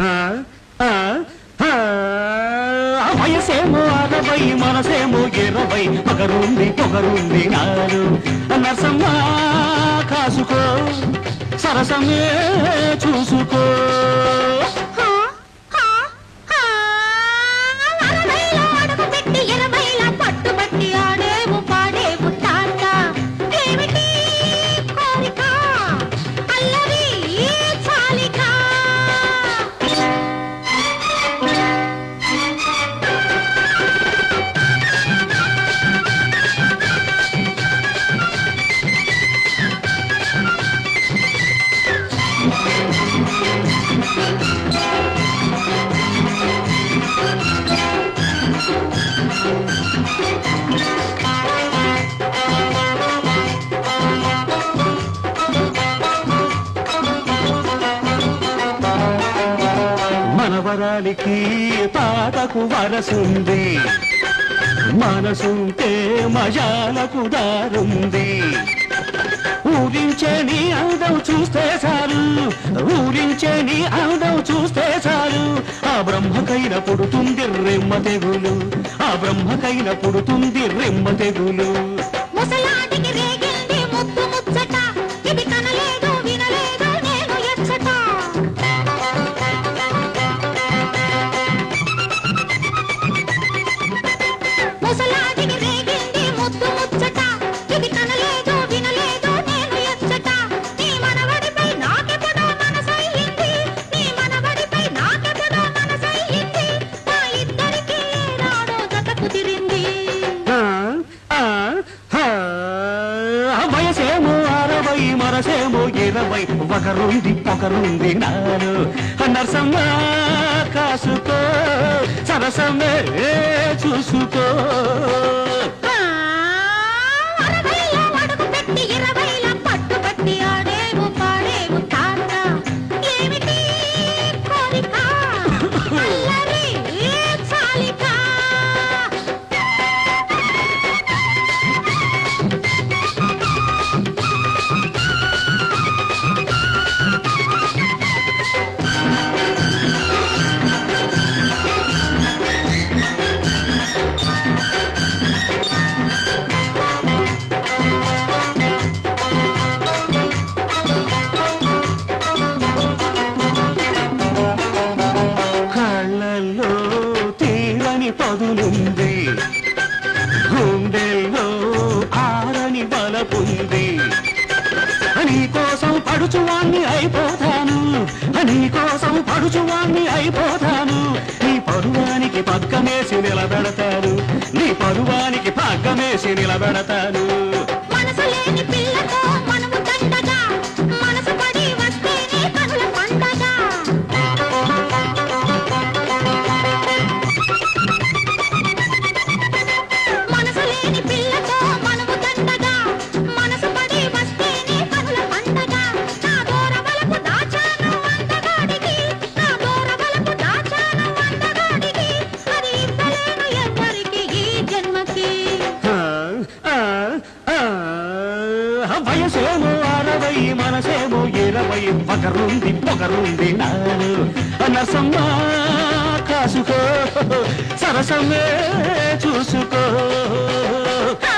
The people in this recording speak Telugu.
ఆ, ఆ, ఆ, వయసేమో అరవై మనసేమో ఇరవై. ఒకరుంది ఒకరుంది నాలు నరసమ్మ కాసుకో. సరసమే చూసుకో. మనవరాలికి తాతకు వరసుంది. మనసుంటే మజాలకు దారుంది. ఊరించే నీ అందం చూస్తే చాలు. ఊరించే నీ అందం చూస్తే చాలు. ఆ బ్రహ్మకైన పుడుతుంది రెమ్మ తెగులు. ఆ బ్రహ్మకైన పుడుతుంది రెమ్మ తెగులు. ఇరవై ఒకరుంది ఒకరుంది నాలు నరసమ్మ కాసుకో సరసమే చూసుకో. ఉంది నీ కోసం పడుచువాణ్ణి అయిపోతాను. నీ కోసం పడుచువాణ్ణి అయిపోతాను. నీ పరువానికి పక్కమేసి నిలబెడతాను. నీ పరువానికి పక్కమేసి నిలబెడతాను. వయసేమో అరవై మనసేమో ఇరవై ఒకరుంది పొగరుంది నాలు నరసమ్మ కాసుకో సరసమే చూసుకో. ఆ,